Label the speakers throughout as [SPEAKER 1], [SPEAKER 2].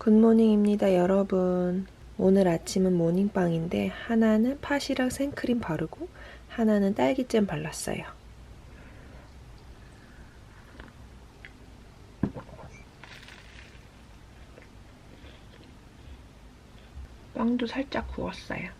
[SPEAKER 1] 굿모닝입니다, 여러분. 오늘 아침은 모닝빵인데 하나는 팥이랑 생크림 바르고 하나는 딸기잼 발랐어요. 빵도 살짝 구웠어요.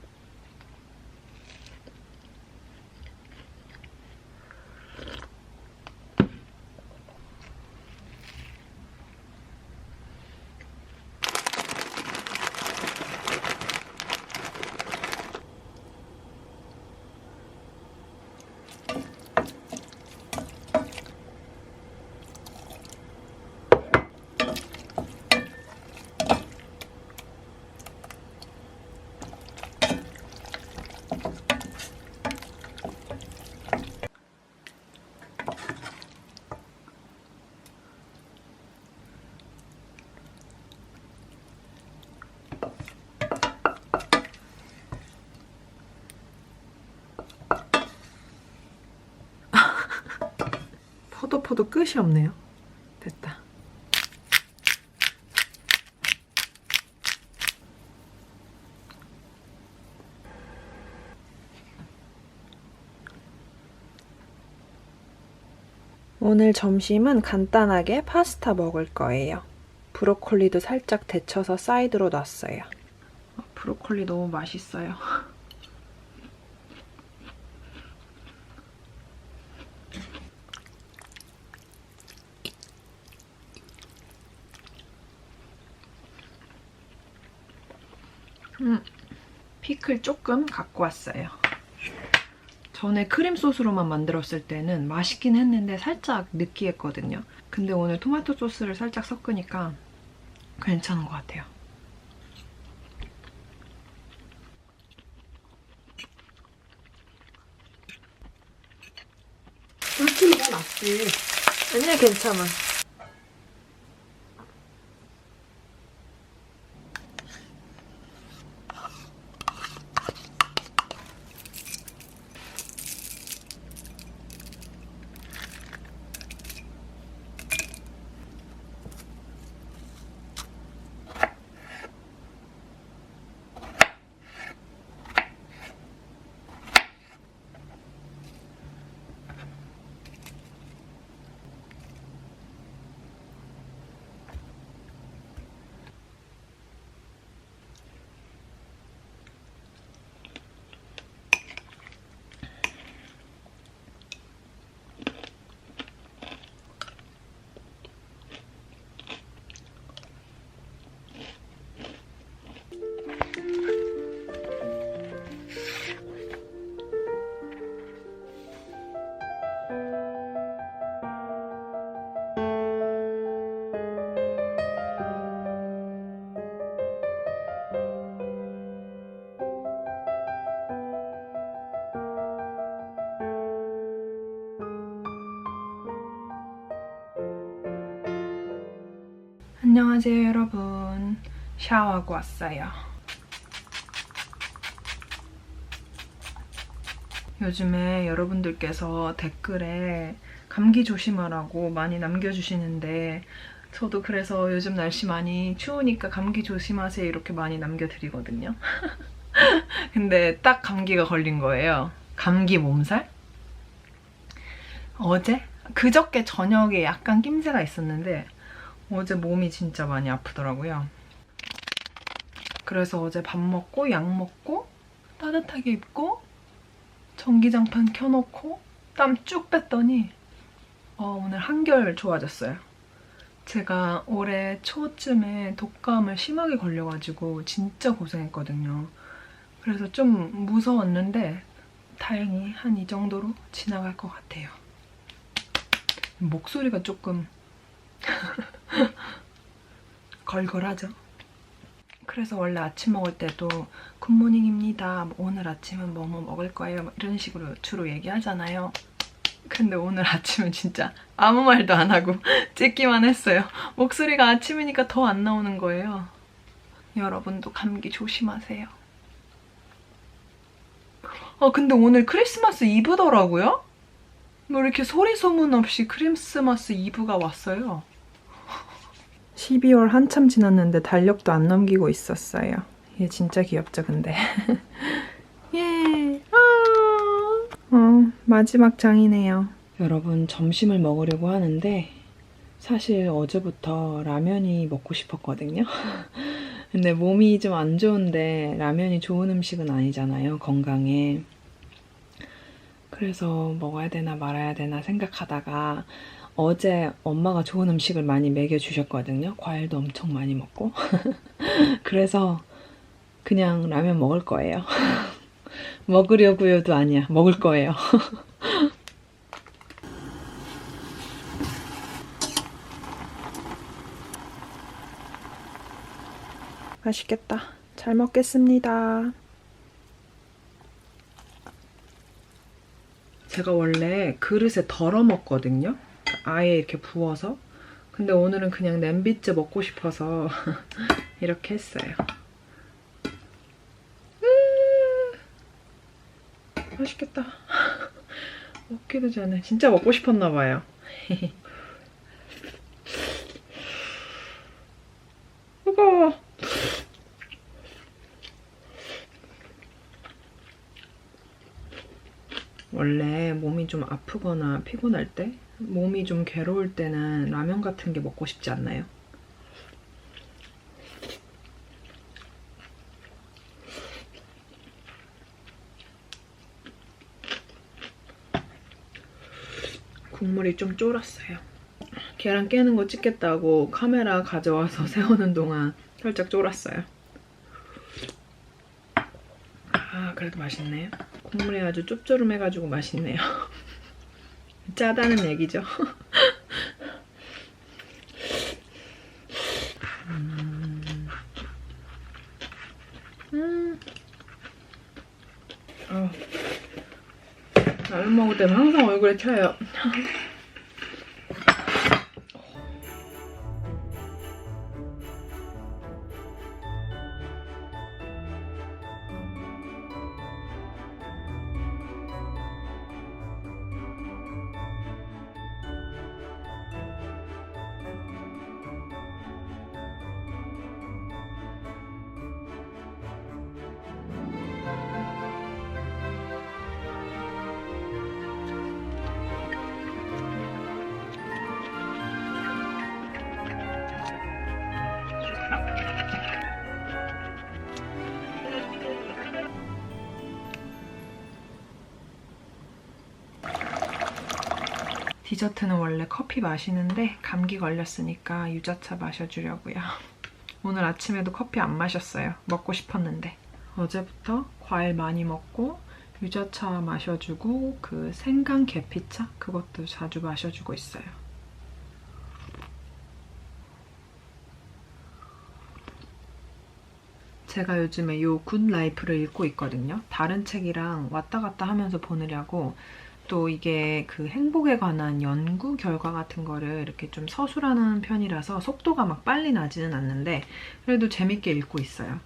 [SPEAKER 1] 퍼도 끝이 없네요. 됐다. 오늘 점심은 간단하게 파스타 먹을 거예요. 브로콜리도 살짝 데쳐서 사이드로 놨어요. 아, 브로콜리 너무 맛있어요. 음, 피클 조금 갖고 왔어요. 전에 크림 소스로만 만들었을 때는 맛있긴 했는데 살짝 느끼했거든요. 근데 오늘 토마토 소스를 살짝 섞으니까 괜찮은 것 같아요.
[SPEAKER 2] 꿀팁이가 낫지.
[SPEAKER 1] 아니야, 괜찮아. 안녕하세요, 여러분. 샤워하고 왔어요. 요즘에 여러분들께서 댓글에 감기 조심하라고 많이 남겨주시는데 저도 그래서 요즘 날씨 많이 추우니까 감기 조심하세요 이렇게 많이 남겨드리거든요. 근데 딱 감기가 걸린 거예요. 감기 몸살? 어제? 그저께 저녁에 약간 낌새가 있었는데 어제 몸이 진짜 많이 아프더라고요. 그래서 어제 밥 먹고 약 먹고 따뜻하게 입고 전기장판 켜놓고 땀 쭉 뺐더니 어, 오늘 한결 좋아졌어요. 제가 올해 초쯤에 독감을 심하게 걸려가지고 진짜 고생했거든요. 그래서 좀 무서웠는데 다행히 한 이 정도로 지나갈 것 같아요. 목소리가 조금 걸걸하죠. 그래서 원래 아침 먹을 때도 굿모닝입니다. 뭐 오늘 아침은 뭐뭐 먹을 거예요. 막 이런 식으로 주로 얘기하잖아요. 근데 오늘 아침은 진짜 아무 말도 안 하고 찍기만 했어요. 목소리가 아침이니까 더 안 나오는 거예요. 여러분도 감기 조심하세요. 아 근데 오늘 크리스마스 이브더라고요? 뭐 이렇게 소리 소문 없이 크리스마스 이브가 왔어요. 12월 한참 지났는데 달력도 안 넘기고 있었어요. 얘 진짜 귀엽죠, 근데. 예. 아. 어, 마지막 장이네요. 여러분, 점심을 먹으려고 하는데 사실 어제부터 라면이 먹고 싶었거든요. 근데 몸이 좀 안 좋은데 라면이 좋은 음식은 아니잖아요, 건강에. 그래서 먹어야 되나 말아야 되나 생각하다가 어제 엄마가 좋은 음식을 많이 먹여주셨거든요. 과일도 엄청 많이 먹고. 그래서 그냥 라면 먹을 거예요. 먹으려고요도 아니야. 먹을 거예요. 맛있겠다. 잘 먹겠습니다. 제가 원래 그릇에 덜어 먹거든요. 아예 이렇게 부어서. 근데 오늘은 그냥 냄비째 먹고 싶어서 이렇게 했어요. 음, 맛있겠다. 먹기도 전에 진짜 먹고 싶었나 봐요. 뜨거워. 원래 몸이 좀 아프거나 피곤할 때, 몸이 좀 괴로울 때는 라면 같은 게 먹고 싶지 않나요? 국물이 좀 쫄았어요. 계란 깨는 거 찍겠다고 카메라 가져와서 세우는 동안 살짝 쫄았어요. 아, 그래도 맛있네요. 국물이 아주 짭조름해가지고 맛있네요. 짜다는 얘기죠. 음. 음. 어. 라면 먹을 때는 항상 얼굴에 튀어요. 디저트는 원래 커피 마시는데 감기 걸렸으니까 유자차 마셔주려고요. 오늘 아침에도 커피 안 마셨어요. 먹고 싶었는데. 어제부터 과일 많이 먹고 유자차 마셔주고 그 생강 계피차 그것도 자주 마셔주고 있어요. 제가 요즘에 요 굿라이프를 읽고 있거든요. 다른 책이랑 왔다 갔다 하면서 보느냐고 또 이게 그 행복에 관한 연구 결과 같은 거를 이렇게 좀 서술하는 편이라서 속도가 막 빨리 나지는 않는데 그래도 재밌게 읽고 있어요.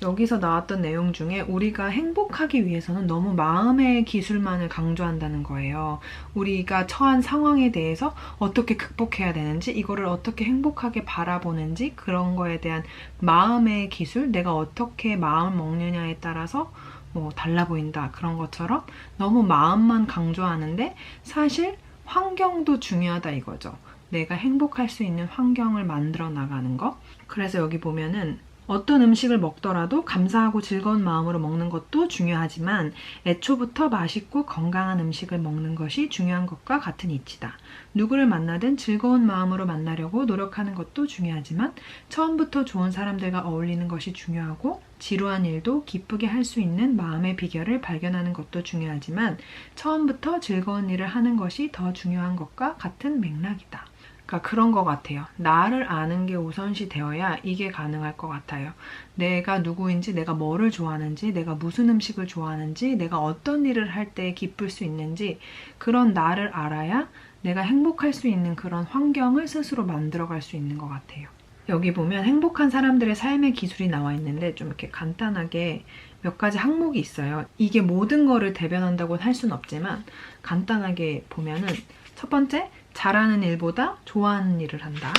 [SPEAKER 1] 여기서 나왔던 내용 중에 우리가 행복하기 위해서는 너무 마음의 기술만을 강조한다는 거예요. 우리가 처한 상황에 대해서 어떻게 극복해야 되는지, 이거를 어떻게 행복하게 바라보는지, 그런 거에 대한 마음의 기술, 내가 어떻게 마음을 먹느냐에 따라서 뭐 달라 보인다. 그런 것처럼 너무 마음만 강조하는데 사실 환경도 중요하다 이거죠. 내가 행복할 수 있는 환경을 만들어 나가는 거. 그래서 여기 보면은 어떤 음식을 먹더라도 감사하고 즐거운 마음으로 먹는 것도 중요하지만 애초부터 맛있고 건강한 음식을 먹는 것이 중요한 것과 같은 이치다. 누구를 만나든 즐거운 마음으로 만나려고 노력하는 것도 중요하지만 처음부터 좋은 사람들과 어울리는 것이 중요하고 지루한 일도 기쁘게 할 수 있는 마음의 비결을 발견하는 것도 중요하지만 처음부터 즐거운 일을 하는 것이 더 중요한 것과 같은 맥락이다. 그러니까 그런 것 같아요. 나를 아는 게 우선시 되어야 이게 가능할 것 같아요. 내가 누구인지, 내가 뭐를 좋아하는지, 내가 무슨 음식을 좋아하는지, 내가 어떤 일을 할 때 기쁠 수 있는지, 그런 나를 알아야 내가 행복할 수 있는 그런 환경을 스스로 만들어갈 수 있는 것 같아요. 여기 보면 행복한 사람들의 삶의 기술이 나와 있는데 좀 이렇게 간단하게 몇 가지 항목이 있어요. 이게 모든 거를 대변한다고 할 수는 없지만 간단하게 보면은 첫 번째, 잘하는 일보다 좋아하는 일을 한다.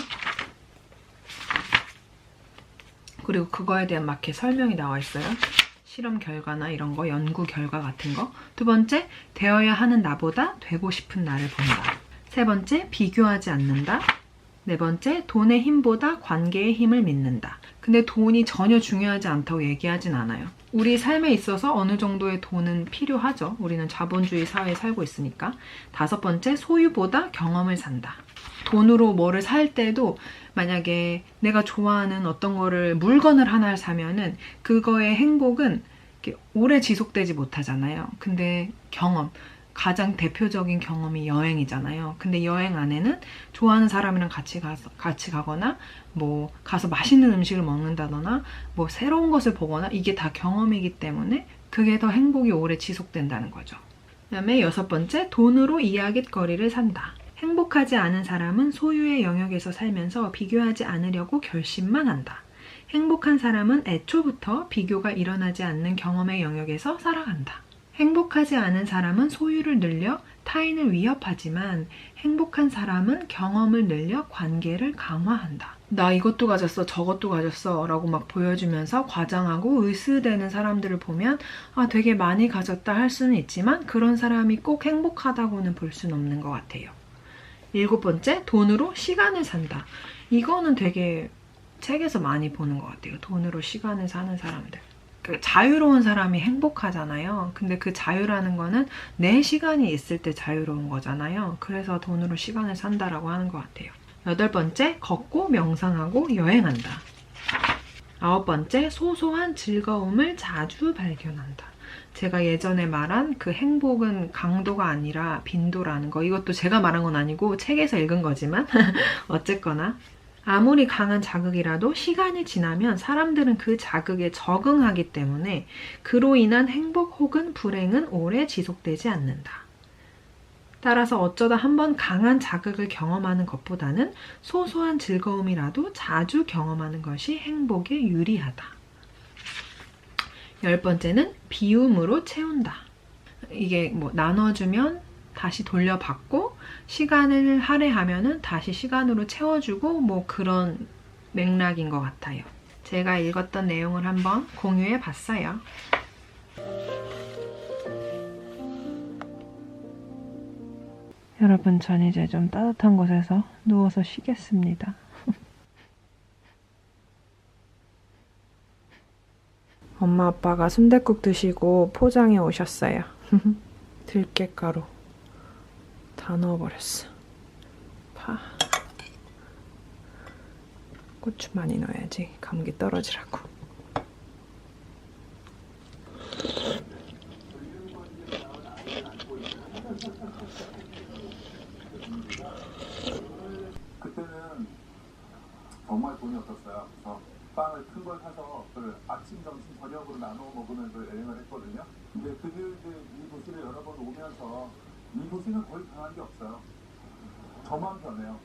[SPEAKER 1] 그리고 그거에 대한 막 이렇게 설명이 나와 있어요. 실험 결과나 이런 거, 연구 결과 같은 거. 두 번째, 되어야 하는 나보다 되고 싶은 나를 본다. 세 번째, 비교하지 않는다. 네 번째, 돈의 힘보다 관계의 힘을 믿는다. 근데 돈이 전혀 중요하지 않다고 얘기하진 않아요. 우리 삶에 있어서 어느 정도의 돈은 필요하죠. 우리는 자본주의 사회에 살고 있으니까. 다섯 번째, 소유보다 경험을 산다. 돈으로 뭐를 살 때도 만약에 내가 좋아하는 어떤 거를 물건을 하나를 사면은 그거의 행복은 오래 지속되지 못하잖아요. 근데 경험, 가장 대표적인 경험이 여행이잖아요. 근데 여행 안에는 좋아하는 사람이랑 같이 가서 같이 가거나 뭐 가서 맛있는 음식을 먹는다거나 뭐 새로운 것을 보거나 이게 다 경험이기 때문에 그게 더 행복이 오래 지속된다는 거죠. 그다음에 여섯 번째 돈으로 이야깃거리를 산다. 행복하지 않은 사람은 소유의 영역에서 살면서 비교하지 않으려고 결심만 한다. 행복한 사람은 애초부터 비교가 일어나지 않는 경험의 영역에서 살아간다. 행복하지 않은 사람은 소유를 늘려 타인을 위협하지만 행복한 사람은 경험을 늘려 관계를 강화한다. 나 이것도 가졌어, 저것도 가졌어 라고 막 보여주면서 과장하고 의스대는 사람들을 보면 아, 되게 많이 가졌다 할 수는 있지만 그런 사람이 꼭 행복하다고는 볼 수는 없는 것 같아요. 일곱 번째, 돈으로 시간을 산다. 이거는 되게 책에서 많이 보는 것 같아요. 돈으로 시간을 사는 사람들. 그 자유로운 사람이 행복하잖아요. 근데 그 자유라는 거는 내 시간이 있을 때 자유로운 거잖아요. 그래서 돈으로 시간을 산다라고 하는 것 같아요. 여덟 번째, 걷고 명상하고 여행한다. 아홉 번째, 소소한 즐거움을 자주 발견한다. 제가 예전에 말한 그 행복은 강도가 아니라 빈도라는 거. 이것도 제가 말한 건 아니고 책에서 읽은 거지만 어쨌거나 아무리 강한 자극이라도 시간이 지나면 사람들은 그 자극에 적응하기 때문에 그로 인한 행복 혹은 불행은 오래 지속되지 않는다. 따라서 어쩌다 한번 강한 자극을 경험하는 것보다는 소소한 즐거움이라도 자주 경험하는 것이 행복에 유리하다. 열 번째는 비움으로 채운다. 이게 뭐 나눠주면 다시 돌려받고 시간을 할애하면은 다시 시간으로 채워주고 뭐 그런 맥락인 것 같아요. 제가 읽었던 내용을 한번 공유해 봤어요. 여러분, 전 이제 좀 따뜻한 곳에서 누워서 쉬겠습니다. 엄마 아빠가 순댓국 드시고 포장해 오셨어요. 들깨가루 다 넣어버렸어. 파. 고추 많이 넣어야지 감기 떨어지라고.
[SPEAKER 3] 저녁으로 나눠 먹으면서 여행을 했거든요. 근데 그들이 이 도시를 여러 번 오면서 이 도시는 거의 변한 게 없어요. 저만 변해요.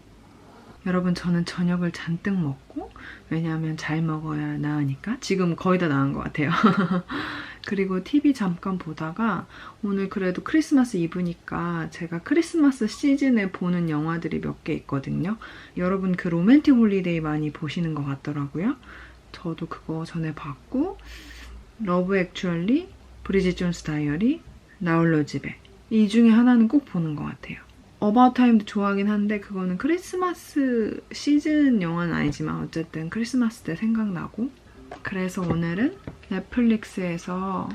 [SPEAKER 1] 여러분 저는 저녁을 잔뜩 먹고 왜냐하면 잘 먹어야 나으니까 지금 거의 다 나은 것 같아요. 그리고 TV 잠깐 보다가 오늘 그래도 크리스마스 이브니까 제가 크리스마스 시즌에 보는 영화들이 몇 개 있거든요. 여러분 그 로맨틱 홀리데이 많이 보시는 것 같더라고요. 저도 그거 전에 봤고 러브 액츄얼리, 브리짓 존스 다이어리, 나홀로 집에 이 중에 하나는 꼭 보는 것 같아요. 어바웃 타임도 좋아하긴 한데 그거는 크리스마스 시즌 영화는 아니지만 어쨌든 크리스마스 때 생각나고 그래서 오늘은 넷플릭스에서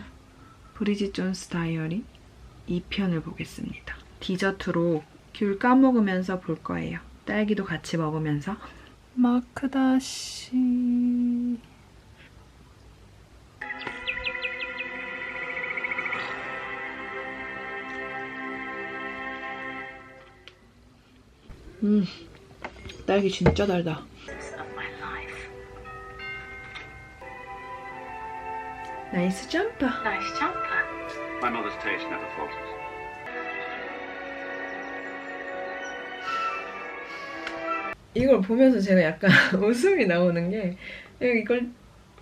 [SPEAKER 1] 브리짓 존스 다이어리 2편을 보겠습니다. 디저트로 귤 까먹으면서 볼 거예요. 딸기도 같이 먹으면서 마크다시 음, 딸기 진짜 달다. 나이스 점프.
[SPEAKER 4] Nice jumper.
[SPEAKER 5] My mother's taste never falters.
[SPEAKER 1] 이걸 보면서 제가 약간 웃음이 나오는 게 이걸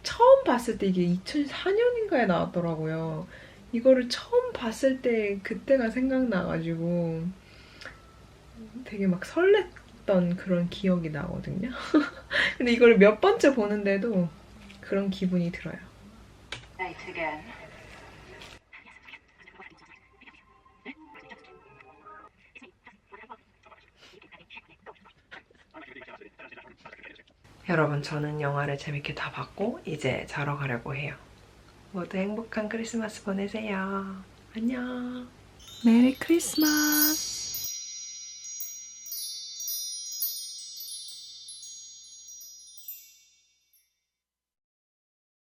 [SPEAKER 1] 처음 봤을 때 이게 2004년인가에 나왔더라고요. 이거를 처음 봤을 때 그때가 생각나가지고 되게 막 설렜던 그런 기억이 나거든요. 근데 이걸 몇 번째 보는데도 그런 기분이 들어요. 여러분, 저는 영화를 재밌게 다 봤고, 이제 자러 가려고 해요. 모두 행복한 크리스마스 보내세요. 안녕. 메리 크리스마스!